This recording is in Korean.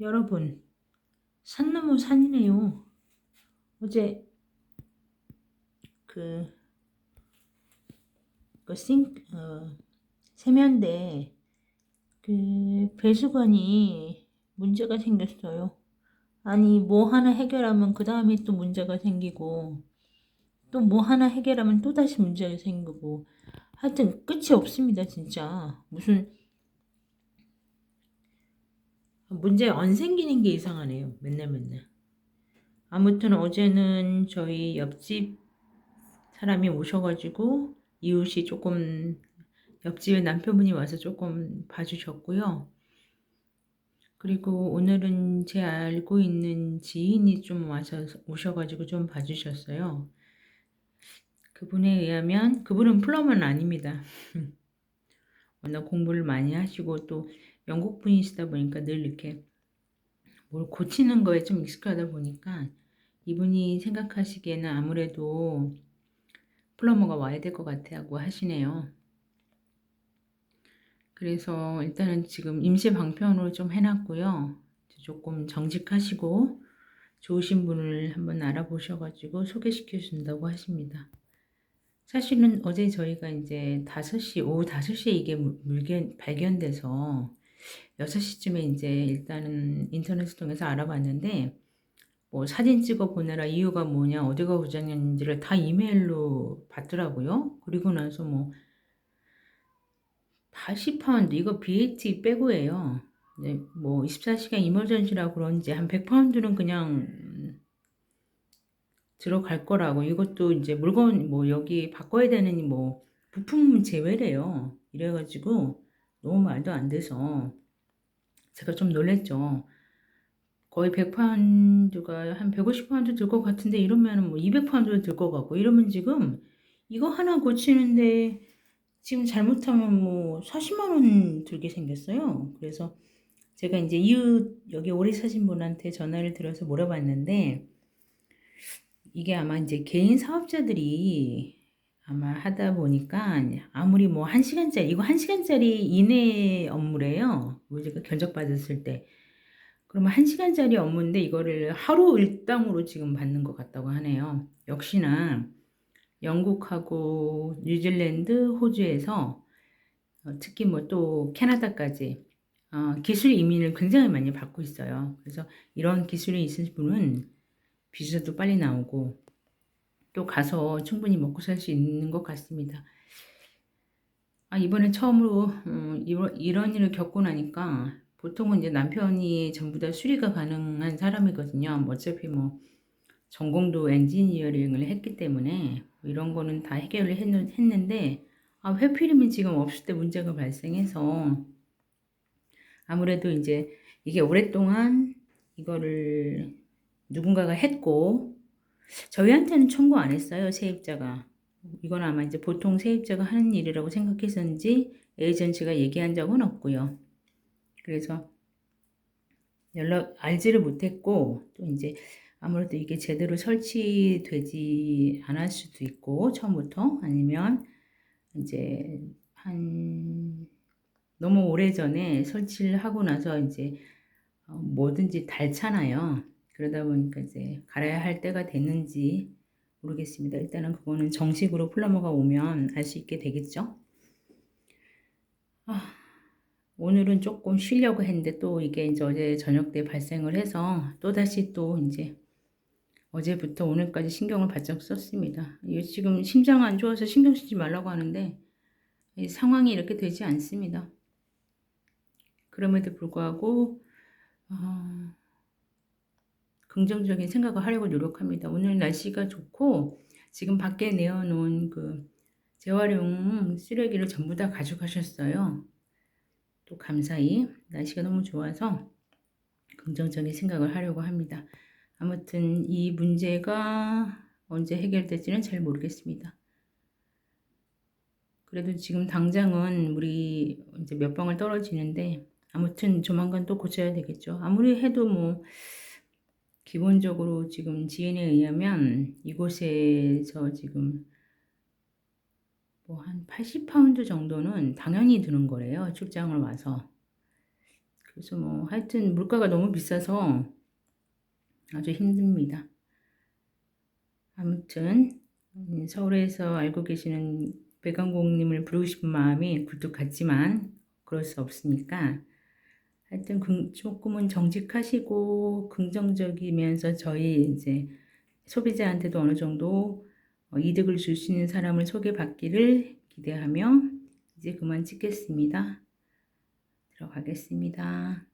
여러분, 산 넘어 산이네요. 어제 그, 그 싱, 어, 세면대 그 배수관이 문제가 생겼어요. 아니, 뭐 하나 해결하면 그 다음에 또 문제가 생기고, 또 뭐 하나 해결하면 또 다시 문제가 생기고, 하여튼 끝이 없습니다, 진짜. 무슨, 문제 안 생기는 게 이상하네요. 맨날 맨날. 아무튼 어제는 저희 옆집 사람이 오셔가지고 이웃이 조금 옆집에 남편분이 와서 조금 봐주셨고요. 그리고 오늘은 제 알고 있는 지인이 좀 와서 오셔가지고 좀 봐주셨어요. 그분에 의하면 그분은 플러머는 아닙니다. 워낙 공부를 많이 하시고 또 영국 분이시다 보니까 늘 이렇게 뭘 고치는 거에 좀 익숙하다 보니까 이분이 생각하시기에는 아무래도 플러머가 와야 될 것 같다고 하시네요. 그래서 일단은 지금 임시 방편으로 좀 해놨고요. 조금 정직하시고 좋으신 분을 한번 알아보셔가지고 소개시켜 준다고 하십니다. 사실은 어제 저희가 이제 5시, 오후 5시에 이게 물견, 발견돼서 6시쯤에 이제 일단은 인터넷을 통해서 알아봤는데 뭐 사진 찍어 보내라 이유가 뭐냐 어디가 고장났는지를 다 이메일로 받더라고요. 그리고 나서 뭐 80파운드 이거 VAT 빼고예요. 네, 뭐 24시간 이머전시라 그런지 한 100파운드는 그냥 들어갈 거라고 이것도 이제 물건 뭐 여기 바꿔야 되는 뭐 부품 제외래요. 이래가지고 너무 말도 안 돼서 제가 좀 놀랬죠. 거의 100파운드가 한 150파운드 들 것 같은데 이러면 뭐 200파운드 들 것 같고 이러면 지금 이거 하나 고치는데 지금 잘못하면 뭐 40만 원 들게 생겼어요. 그래서 제가 이제 이웃 여기 오래 사신 분한테 전화를 드려서 물어봤는데 이게 아마 이제 개인 사업자들이 아마 하다 보니까 아무리 뭐한 시간짜리 이거 한 시간짜리 이내 업무래요. 우리가 견적받았을 때 그러면 한 시간짜리 업무인데 이거를 하루 일당으로 지금 받는 것 같다고 하네요. 역시나 영국하고 뉴질랜드, 호주에서 어, 특히 뭐 또 캐나다까지 어, 기술 이민을 굉장히 많이 받고 있어요. 그래서 이런 기술이 있으신 분은 비자도 빨리 나오고 또 가서 충분히 먹고 살 수 있는 것 같습니다. 아, 이번에 처음으로 음, 이런, 이런 일을 겪고 나니까 보통은 이제 남편이 전부 다 수리가 가능한 사람이거든요. 뭐 어차피 뭐 전공도 엔지니어링을 했기 때문에 이런 거는 다 해결을 했는데 아, 회피름이 지금 없을 때 문제가 발생해서 아무래도 이제 이게 오랫동안 이거를 누군가가 했고 저희한테는 청구 안 했어요 세입자가 이건 아마 이제 보통 세입자가 하는 일이라고 생각했었는지 에이전시가 얘기한 적은 없고요 그래서 연락 알지를 못했고 또 이제 아무래도 이게 제대로 설치되지 않을 수도 있고 처음부터 아니면 이제 한 너무 오래 전에 설치를 하고 나서 이제 어, 뭐든지 닳잖아요. 그러다 보니까 이제 갈아야 할 때가 됐는지 모르겠습니다. 일단은 그거는 정식으로 플러머가 오면 알 수 있게 되겠죠. 아, 오늘은 조금 쉬려고 했는데 또 이게 이제 어제 저녁 때 발생을 해서 또다시 또 이제 어제부터 오늘까지 신경을 바짝 썼습니다. 지금 심장 안 좋아서 신경 쓰지 말라고 하는데 상황이 이렇게 되지 않습니다. 그럼에도 불구하고 어, 긍정적인 생각을 하려고 노력합니다. 오늘 날씨가 좋고 지금 밖에 내어놓은 그 재활용 쓰레기를 전부 다 가져가셨어요. 또 감사히 날씨가 너무 좋아서 긍정적인 생각을 하려고 합니다. 아무튼 이 문제가 언제 해결될지는 잘 모르겠습니다. 그래도 지금 당장은 우리 이제 몇 방울 떨어지는데 아무튼 조만간 또 고쳐야 되겠죠. 아무리 해도 뭐 기본적으로 지금 지인에 의하면 이곳에서 지금 뭐 한 80파운드 정도는 당연히 드는 거래요. 출장을 와서. 그 그래서 뭐 하여튼 물가가 너무 비싸서 아주 힘듭니다. 아무튼 음, 서울에서 알고 계시는 백강공님을 부르고 싶은 마음이 굴뚝 같지만 그럴 수 없으니까 하여튼 긍- 조금은 정직하시고 긍정적이면서 저희 이제 소비자한테도 어느 정도 어, 이득을 줄 수 있는 사람을 소개받기를 기대하며 이제 그만 찍겠습니다. 들어가겠습니다.